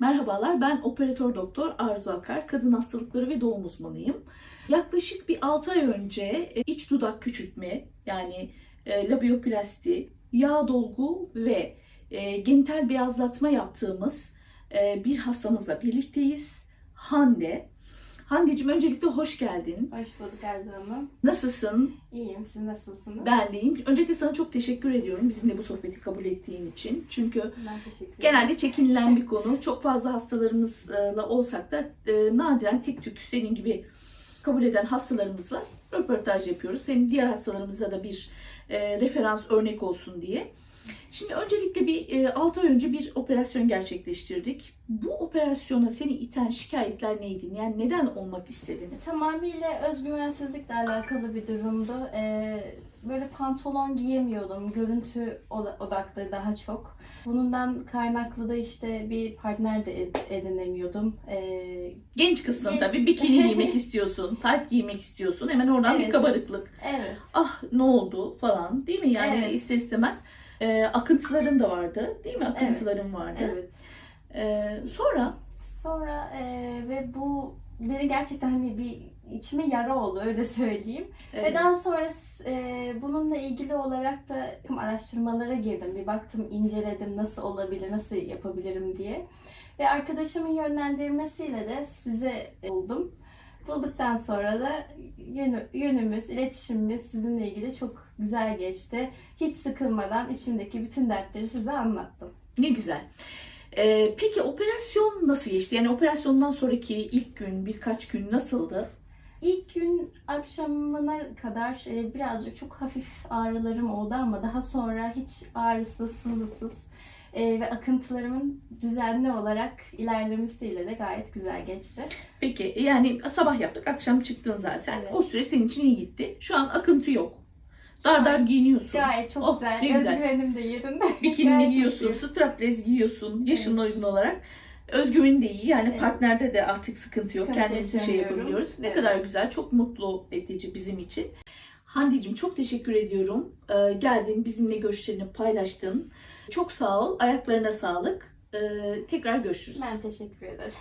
Merhabalar, ben operatör doktor Arzu Akar, kadın hastalıkları ve doğum uzmanıyım. Yaklaşık bir 6 ay önce e, iç dudak küçültme, yani e, labioplasti, yağ dolgu ve e, genital beyazlatma yaptığımız bir hastamızla birlikteyiz. Hande. Hande'cim öncelikle hoş geldin. Hoş bulduk Arzu Hanım. Nasılsın? İyiyim, siz nasılsınız? Ben deyim. Öncelikle sana çok teşekkür ediyorum bizimle bu sohbeti kabul ettiğin için. Çünkü. Genelde çekinilen bir konu. Çok fazla hastalarımızla olsak da e, nadiren tek tük senin gibi kabul eden hastalarımızla röportaj yapıyoruz. Hem diğer hastalarımıza da bir e, referans örnek olsun diye. Şimdi öncelikle bir e, 6 ay önce bir operasyon gerçekleştirdik. Bu operasyona seni iten şikayetler neydi? Yani neden olmak istedin? Tamamıyla özgüvensizlikle alakalı bir durumdu. Ee, böyle pantolon giyemiyordum. Görüntü oda- odaklı daha çok. Bundan kaynaklı da işte bir partner de ed- edinemiyordum. Ee, Genç kızsın Genç. tabii. Bikini giymek istiyorsun, tayt giymek istiyorsun. Hemen oradan bir Evet. kabarıklık. evet. ah ne oldu falan değil mi? Yani Evet. ister istemez e, akıntıların da vardı değil mi? Akıntıların vardı. Evet. E, sonra Sonra e, ve bu beni gerçekten hani bir içime yara oldu öyle söyleyeyim. e, Ve daha sonra e, bununla ilgili olarak da araştırmalara girdim. Bir baktım, inceledim nasıl olabilir, nasıl yapabilirim diye. Ve arkadaşımın yönlendirmesiyle de size buldum. Bulduktan sonra da yönü- yönümüz, iletişimimiz sizinle ilgili çok güzel geçti. Hiç sıkılmadan içimdeki bütün dertleri size anlattım. ne güzel. E, peki operasyon nasıl geçti? Yani operasyondan sonraki ilk gün, birkaç gün nasıldı? İlk gün akşamına kadar e, birazcık çok hafif ağrılarım oldu ama daha sonra hiç ağrısız, sızısız e, ve akıntılarımın düzenli olarak ilerlemesiyle de gayet güzel geçti. Peki yani sabah yaptık, akşam çıktın zaten. Evet. O süre senin için iyi gitti. Şu an akıntı yok. Dar dar giyiniyorsun. Gayet çok Oh, güzel. Özgüvenim de yerinde. Bikinini giyiyorsun, strapless giyiyorsun yaşına uygun olarak. Özgüvenin de iyi. Yani Evet. partnerde de artık sıkıntı yok. Sıkıntı Kendimizi şey yapabiliyoruz. Ne Evet. kadar güzel. Çok mutlu edici bizim için. Hande'cim çok teşekkür ediyorum. Ee, geldin bizimle görüşlerini paylaştın. Çok sağ ol. Ayaklarına sağlık. Ee, tekrar görüşürüz. Ben teşekkür ederim.